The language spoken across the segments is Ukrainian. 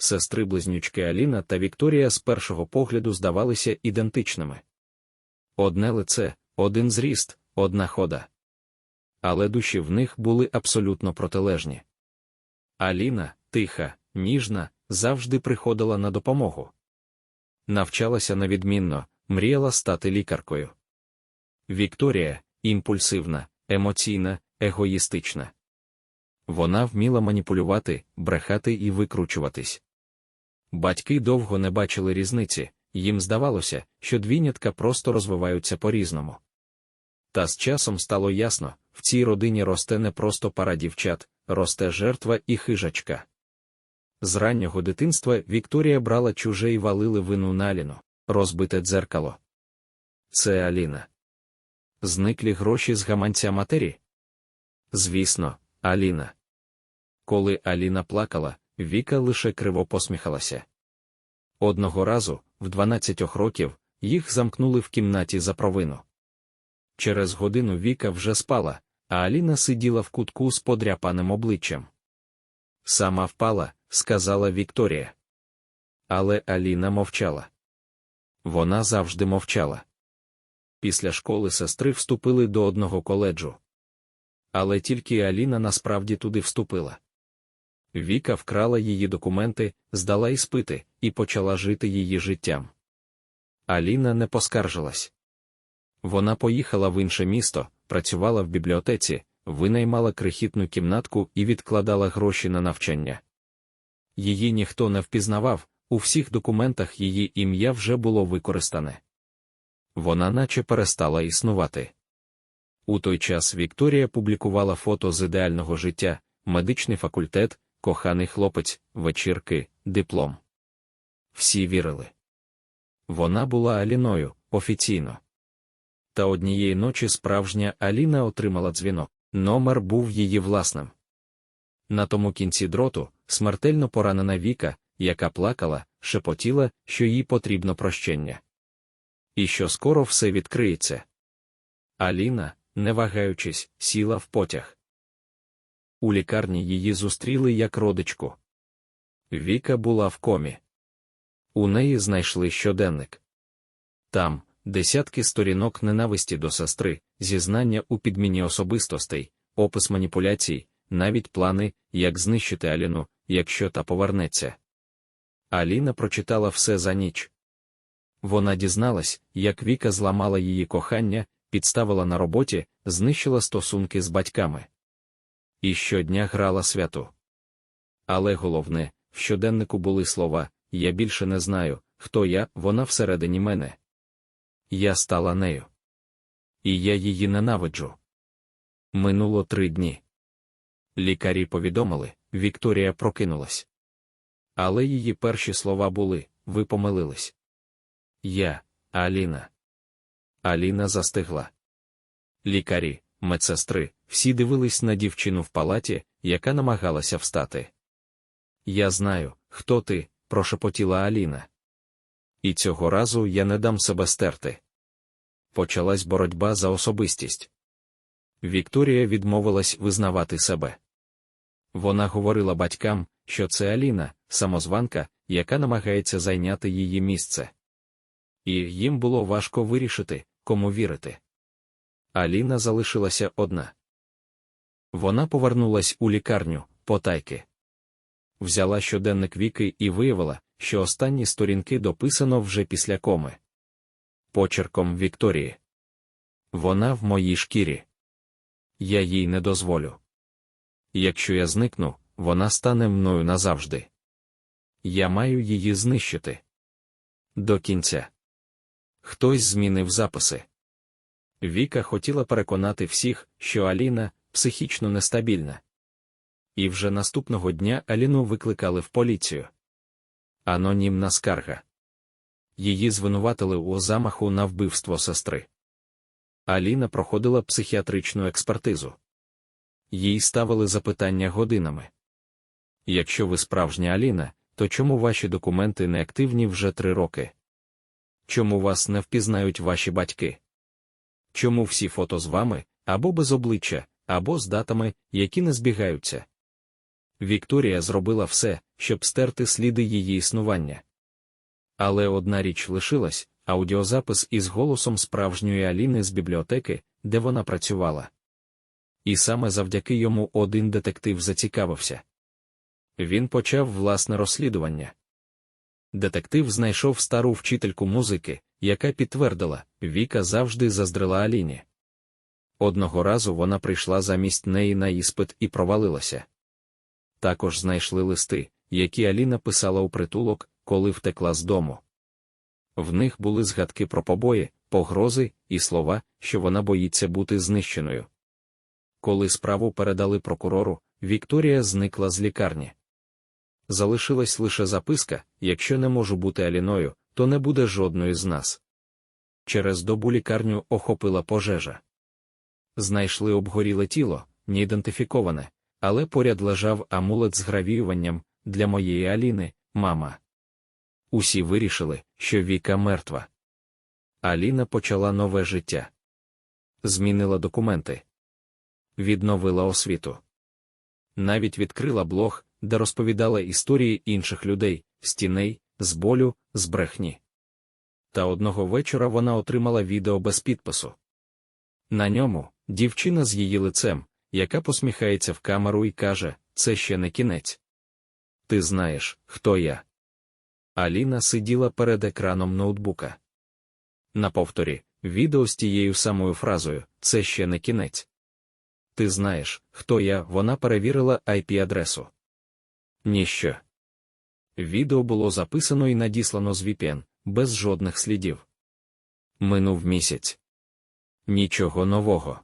Сестри близнючки Аліна та Вікторія з першого погляду здавалися ідентичними. Одне лице, один зріст, одна хода. Але душі в них були абсолютно протилежні. Аліна, тиха, ніжна, завжди приходила на допомогу. Навчалася невідмінно, мріяла стати лікаркою. Вікторія імпульсивна, емоційна, егоїстична. Вона вміла маніпулювати, брехати і викручуватись. Батьки довго не бачили різниці, їм здавалося, що двійнятка просто розвиваються по-різному. Та з часом стало ясно, в цій родині росте не просто пара дівчат, росте жертва і хижачка. З раннього дитинства Вікторія брала чуже і валили вину на Аліну, розбите дзеркало. Це Аліна. Зниклі гроші з гаманця матері? Звісно, Аліна. Коли Аліна плакала, Віка лише криво посміхалася. Одного разу, в 12 років, їх замкнули в кімнаті за провину. Через годину Віка вже спала, а Аліна сиділа в кутку з подряпаним обличчям. Сама впала, сказала Вікторія. Але Аліна мовчала. Вона завжди мовчала. Після школи сестри вступили до одного коледжу. Але тільки Аліна насправді туди вступила. Віка вкрала її документи, здала іспити і почала жити її життям. Аліна не поскаржилась. Вона поїхала в інше місто, працювала в бібліотеці, винаймала крихітну кімнатку і відкладала гроші на навчання. Її ніхто не впізнавав, у всіх документах її ім'я вже було використане. Вона наче перестала існувати. У той час Вікторія публікувала фото з ідеального життя, медичний факультет, коханий хлопець, вечірки, диплом. Всі вірили. Вона була Аліною офіційно. Та однієї ночі справжня Аліна отримала дзвінок. Номер був її власним. На тому кінці дроту смертельно поранена Віка, яка плакала, шепотіла, що їй потрібно прощення. І що скоро все відкриється. Аліна, не вагаючись, сіла в потяг. У лікарні її зустріли як родичку. Віка була в комі. У неї знайшли щоденник. Там десятки сторінок ненависті до сестри, зізнання у підміні особистостей, опис маніпуляцій, навіть плани, як знищити Аліну, якщо та повернеться. Аліна прочитала все за ніч. Вона дізналась, як Віка зламала її кохання, підставила на роботі, знищила стосунки з батьками. І щодня грала святу. Але головне, в щоденнику були слова Я більше не знаю, хто я, вона всередині мене. Я стала нею. І я її ненавиджу. Минуло три дні. Лікарі повідомили, Вікторія прокинулась. Але її перші слова були ви помилились. Я, Аліна. Аліна застигла. Лікарі, медсестри, всі дивились на дівчину в палаті, яка намагалася встати. Я знаю, хто ти, прошепотіла Аліна. І цього разу я не дам себе стерти. Почалась боротьба за особистість. Вікторія відмовилась визнавати себе. Вона говорила батькам, що це Аліна, самозванка, яка намагається зайняти її місце. І їм було важко вирішити, кому вірити. Аліна залишилася одна. Вона повернулась у лікарню, потайки. Взяла щоденник віки і виявила, що останні сторінки дописано вже після коми. Почерком Вікторії. Вона в моїй шкірі. Я їй не дозволю. Якщо я зникну, вона стане мною назавжди. Я маю її знищити. До кінця. Хтось змінив записи. Віка хотіла переконати всіх, що Аліна психічно нестабільна. І вже наступного дня Аліну викликали в поліцію. Анонімна скарга. Її звинуватили у замаху на вбивство сестри. Аліна проходила психіатричну експертизу. Їй ставили запитання годинами. Якщо ви справжня Аліна, то чому ваші документи не активні вже три роки? Чому вас не впізнають ваші батьки? Чому всі фото з вами або без обличчя, або з датами, які не збігаються? Вікторія зробила все, щоб стерти сліди її існування. Але одна річ лишилась аудіозапис із голосом справжньої Аліни з бібліотеки, де вона працювала. І саме завдяки йому один детектив зацікавився. Він почав власне розслідування. Детектив знайшов стару вчительку музики, яка підтвердила, Віка завжди заздрила Аліні. Одного разу вона прийшла замість неї на іспит і провалилася. Також знайшли листи, які Аліна писала у притулок, коли втекла з дому. В них були згадки про побої, погрози і слова, що вона боїться бути знищеною. Коли справу передали прокурору, Вікторія зникла з лікарні. Залишилась лише записка якщо не можу бути Аліною, то не буде жодної з нас. Через добу лікарню охопила пожежа. Знайшли обгоріле тіло, не ідентифіковане, але поряд лежав амулет з гравіюванням для моєї Аліни, мама. Усі вирішили, що Віка мертва. Аліна почала нове життя. Змінила документи, відновила освіту. Навіть відкрила блог, де розповідала історії інших людей, з тіней, з болю, з брехні. Та одного вечора вона отримала відео без підпису. На ньому дівчина з її лицем, яка посміхається в камеру і каже: Це ще не кінець. Ти знаєш, хто я. Аліна сиділа перед екраном ноутбука. На повторі, відео з тією самою фразою Це ще не кінець. Ти знаєш, хто я, вона перевірила IP-адресу. Ніщо. Відео було записано і надіслано з VPN, без жодних слідів. Минув місяць. Нічого нового.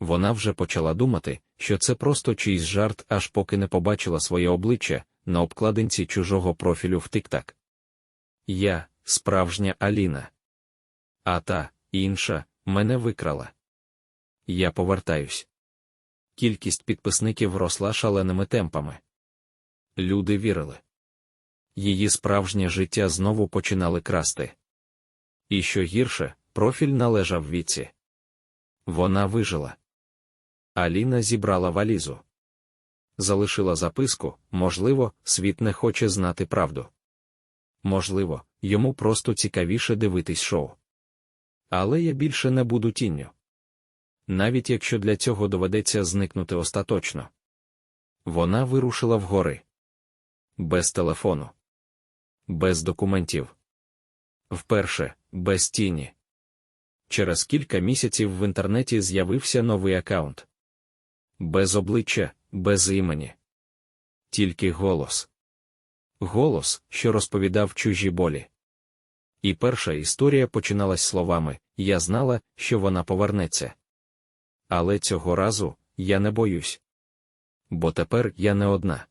Вона вже почала думати, що це просто чийсь жарт, аж поки не побачила своє обличчя на обкладинці чужого профілю в Тиктак. Я, справжня Аліна. А та, інша, мене викрала. Я повертаюсь. Кількість підписників росла шаленими темпами. Люди вірили. Її справжнє життя знову починали красти. І що гірше, профіль належав віці. Вона вижила. Аліна зібрала валізу. Залишила записку, можливо, світ не хоче знати правду. Можливо, йому просто цікавіше дивитись шоу. Але я більше не буду тінню. Навіть якщо для цього доведеться зникнути остаточно. Вона вирушила вгори. Без телефону, без документів. Вперше, без тіні. Через кілька місяців в інтернеті з'явився новий аккаунт без обличчя, без імені. Тільки голос. Голос, що розповідав чужі болі. І перша історія починалась словами Я знала, що вона повернеться. Але цього разу я не боюсь. Бо тепер я не одна.